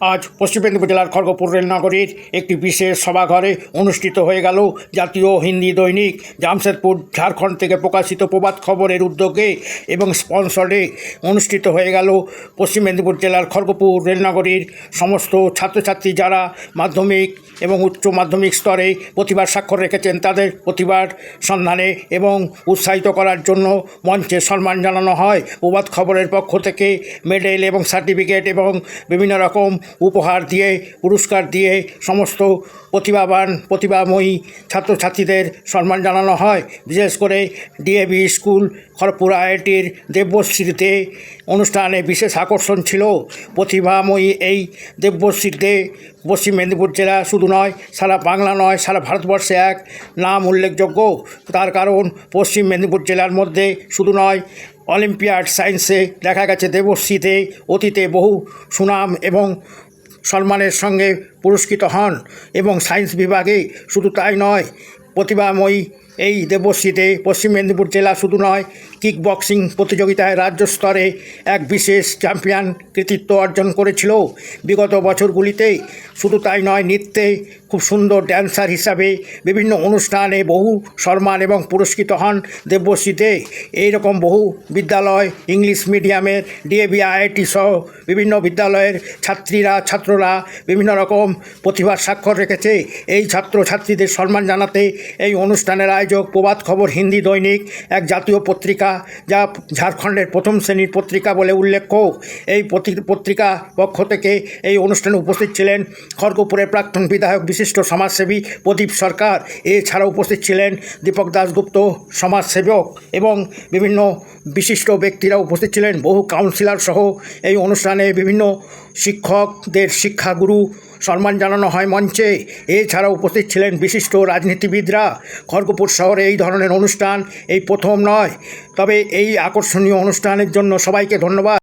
আজ পশ্চিম মেদিনীপুর জেলার খড়গপুর রেলনগরীর একটি বিশেষ সভাঘরে অনুষ্ঠিত হয়ে গেল জাতীয় হিন্দি দৈনিক। জামশেদপুর, ঝাড়খণ্ড থেকে প্রকাশিত প্রবাদ খবরের উদ্যোগে এবং স্পন্সরে অনুষ্ঠিত হয়ে গেল পশ্চিম মেদিনীপুর জেলার খড়গপুর রেলনগরীর সমস্ত ছাত্রছাত্রী যারা মাধ্যমিক এবং উচ্চ মাধ্যমিক স্তরে প্রতিভার স্বাক্ষর রেখেছেন তাদের প্রতিভার সন্ধানে এবং উৎসাহিত করার জন্য মঞ্চে সম্মান জানানো হয়। প্রবাদ খবরের পক্ষ থেকে মেডেল এবং সার্টিফিকেট এবং বিভিন্ন রকম উপহার দিয়ে, পুরস্কার দিয়ে সমস্ত প্রতিভাবান, প্রতিভাময়ী ছাত্রছাত্রীদের সম্মান জানানো হয়। বিশেষ করে ডিএভি স্কুল, খড়গপুর আইআইটির দেবশ্রীতে অনুষ্ঠানে বিশেষ আকর্ষণ ছিল। প্রতিভাময়ী এই দেবশ্রীতে পশ্চিম মেদিনীপুর জেলা শুধু নয়, সারা বাংলা নয়, সারা ভারতবর্ষে এক নাম উল্লেখযোগ্য। তার কারণ পশ্চিম মেদিনীপুর জেলার মধ্যে শুধু নয়, অলিম্পিয়াড সায়েন্সে দেখা গেছে দেবশ্রীতে অতীতে বহু সুনাম এবং সম্মানের সঙ্গে পুরস্কৃত হন এবং সায়েন্স বিভাগে শুধু তাই নয়, প্রতিভাময়ী এই দেবশ্রীতে পশ্চিম মেদিনীপুর জেলা শুধু নয় কিক বক্সিং প্রতিযোগিতায় রাজ্য স্তরে এক বিশেষ চ্যাম্পিয়ন কৃতিত্ব অর্জন করেছিল। বিগত বছরগুলিতে শুধু তাই নয়, নৃত্যে খুব সুন্দর ড্যান্সার হিসাবে বিভিন্ন অনুষ্ঠানে বহু সম্মান এবং পুরস্কৃত হন দেবশ্রীতে। এইরকম বহু বিদ্যালয় ইংলিশ মিডিয়ামের, ডিএভি, আইআইটি সহ বিভিন্ন বিদ্যালয়ের ছাত্রীরা, ছাত্ররা বিভিন্ন রকম প্রতিভার স্বাক্ষর রেখেছে। এই ছাত্র ছাত্রীদের সম্মান জানাতে এই অনুষ্ঠানের আয়োজক প্রবাদ খবর হিন্দি দৈনিক, এক জাতীয় পত্রিকা, যা ঝাড়খণ্ডের প্রথম শ্রেণির পত্রিকা বলে উল্লেখ্য এই পত্রি- পত্রিকা পক্ষ থেকে এই অনুষ্ঠানে উপস্থিত ছিলেন খড়গপুরের প্রাক্তন বিধায়ক বিশিষ্ট সমাজসেবী প্রদীপ সরকার। এছাড়া উপস্থিত ছিলেন দীপক দাশগুপ্ত, সমাজসেবক এবং বিভিন্ন বিশিষ্ট ব্যক্তিরা উপস্থিত ছিলেন। বহু কাউন্সিলর সহ এই অনুষ্ঠানে বিভিন্ন শিক্ষকদের শিক্ষাগুরু সম্মান জানানো হয় মঞ্চে। এছাড়া উপস্থিত ছিলেন বিশিষ্ট রাজনীতিবিদরা। খড়গপুর শহরে এই ধরনের অনুষ্ঠান এই প্রথম নয়। তবে এই আকর্ষণীয় অনুষ্ঠানের জন্য সবাইকে ধন্যবাদ।